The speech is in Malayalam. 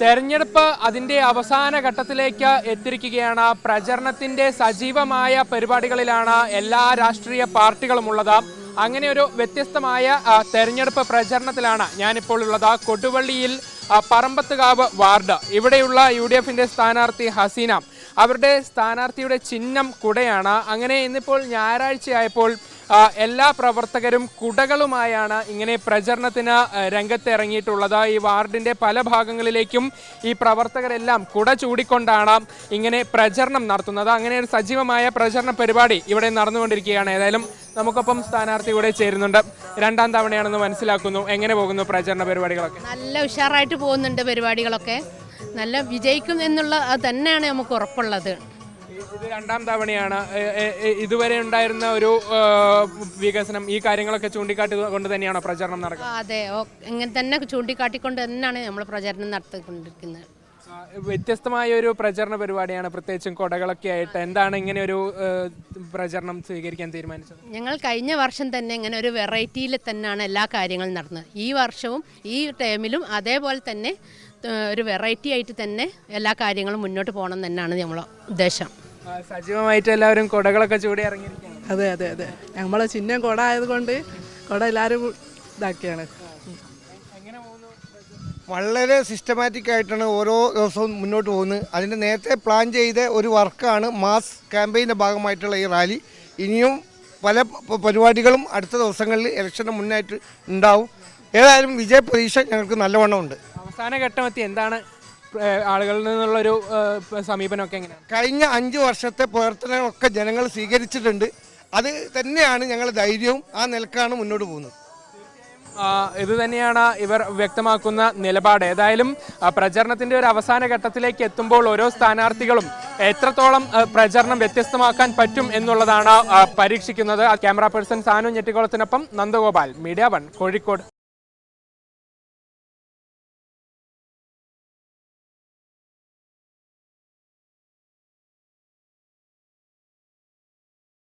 തെരഞ്ഞെടുപ്പ് അതിന്റെ അവസാന ഘട്ടത്തിലേക്ക് എത്തിരിക്കുകയാണ് പ്രചരണത്തിന്റെ സജീവമായ പരിപാടികളിലാണ് എല്ലാ രാഷ്ട്രീയ പാർട്ടികളും ഉള്ളത് അങ്ങനെ ഒരു വ്യത്യസ്തമായ തെരഞ്ഞെടുപ്പ് പ്രചരണത്തിലാണ് ഞാനിപ്പോൾ ഉള്ളത്. കൊടുവള്ളിയിൽ പറമ്പത്തുകാവ് വാർഡ്. ഇവിടെയുള്ള യു ഡി എഫിന്റെ സ്ഥാനാർത്ഥി ഹസീന. അവരുടെ സ്ഥാനാർത്ഥിയുടെ ചിഹ്നം കുടയാണ്. അങ്ങനെ ഇന്നിപ്പോൾ ഞായറാഴ്ചയായപ്പോൾ എല്ലാ പ്രവർത്തകരും കുടകളുമായാണ് ഇങ്ങനെ പ്രചരണത്തിന് രംഗത്ത് രംഗത്തിറങ്ങിയിട്ടുള്ളത്. ഈ വാർഡിന്റെ പല ഭാഗങ്ങളിലേക്കും ഈ പ്രവർത്തകരെല്ലാം കുട ചൂടിക്കൊണ്ടാണ് ഇങ്ങനെ പ്രചരണം നടത്തുന്നത്. അങ്ങനെ ഒരു സജീവമായ പ്രചരണ പരിപാടി ഇവിടെ നടന്നുകൊണ്ടിരിക്കുകയാണ്. ഏതായാലും നമുക്കൊപ്പം സ്ഥാനാർത്ഥി ഇവിടെ ചേരുന്നുണ്ട്. രണ്ടാം തവണയാണെന്ന് മനസ്സിലാക്കുന്നു. എങ്ങനെ പോകുന്നു പ്രചരണ പരിപാടികളൊക്കെ? നല്ല ഉഷാറായിട്ട് പോകുന്നുണ്ട് പരിപാടികളൊക്കെ. നല്ല വിജയിക്കും എന്നുള്ള തന്നെയാണ് നമുക്ക് ഉറപ്പുള്ളത്. ഇത് രണ്ടാം തവണയാണ്. ഇതുവരെ ഉണ്ടായിരുന്ന ഒരു വികസനം ഈ കാര്യങ്ങളൊക്കെ ചൂണ്ടിക്കാട്ടി കൊണ്ട് തന്നെയാണോ പ്രചരണം നടക്കുന്നത്? അതെ. ഇങ്ങനെ തന്നെ ചൂണ്ടിക്കാട്ടിക്കൊണ്ട് തന്നെയാണ് നമ്മൾ പ്രചരണം നടത്തിക്കൊണ്ടിരിക്കുന്നത്. വ്യത്യസ്തമായ ഒരു പ്രചരണ പരിപാടിയാണ്. പ്രത്യേകിച്ചും കൊടകളൊക്കെ ആയിട്ട് എന്താണ് ഇങ്ങനെ ഒരു പ്രചരണം സ്വീകരിക്കാൻ തീരുമാനിച്ചത്? ഞങ്ങൾ കഴിഞ്ഞ വർഷം തന്നെ ഇങ്ങനെ ഒരു വെറൈറ്റിയിൽ തന്നെയാണ് എല്ലാ കാര്യങ്ങളും നടന്നത്. ഈ വർഷവും ഈ ടൈമിലും അതേപോലെ തന്നെ ഒരു വെറൈറ്റി ആയിട്ട് തന്നെ എല്ലാ കാര്യങ്ങളും മുന്നോട്ട് പോകണം തന്നെയാണ് നമ്മളെ ഉദ്ദേശം. സജീവമായിട്ട് എല്ലാവരും കുടകളൊക്കെ ചൂടി ഇറങ്ങിയിരിക്കുകയാണ്. അതെ അതെ അതെ. നമ്മളെ ചിഹ്നം കുട ആയതുകൊണ്ട് കുട എല്ലാവരും ഇതാക്കിയാണ്. വളരെ സിസ്റ്റമാറ്റിക് ആയിട്ടാണ് ഓരോ ദിവസവും മുന്നോട്ട് പോകുന്നത്. അതിന്റെ നേരത്തെ പ്ലാൻ ചെയ്ത ഒരു വർക്കാണ് മാസ് ക്യാമ്പയിന്റെ ഭാഗമായിട്ടുള്ള ഈ റാലി. ഇനിയും പല പരിപാടികളും അടുത്ത ദിവസങ്ങളിൽ ഇലക്ഷന് മുന്നായിട്ട് ഉണ്ടാവും. ഏതായാലും വിജയ പ്രതീക്ഷ ഞങ്ങൾക്ക് നല്ലവണ്ണം ഉണ്ട്. അവസാന ഘട്ടമെത്തി എന്താണ് ആളുകളിൽ നിന്നുള്ളൊരു സമീപനമൊക്കെ എങ്ങനെയാണ്? കഴിഞ്ഞ അഞ്ച് വർഷത്തെ പ്രവർത്തനങ്ങളൊക്കെ ജനങ്ങൾ സ്വീകരിച്ചിട്ടുണ്ട്. അത് തന്നെയാണ് ഞങ്ങൾ ധൈര്യവും ആ നിലക്കാണ് മുന്നോട്ട് പോകുന്നത്. ഇത് തന്നെയാണ് ഇവർ വ്യക്തമാക്കുന്ന നിലപാട്. ഏതായാലും പ്രചരണത്തിന്റെ ഒരു അവസാന ഘട്ടത്തിലേക്ക് എത്തുമ്പോൾ ഓരോ സ്ഥാനാർത്ഥികളും എത്രത്തോളം പ്രചരണം വ്യത്യസ്തമാക്കാൻ പറ്റും എന്നുള്ളതാണ് പരീക്ഷിക്കുന്നത്. ക്യാമറ പേഴ്സൺ സാനു ഞെട്ടിക്കോളത്തിനൊപ്പം നന്ദഗോപാൽ മീഡിയ വൺ കോഴിക്കോട്.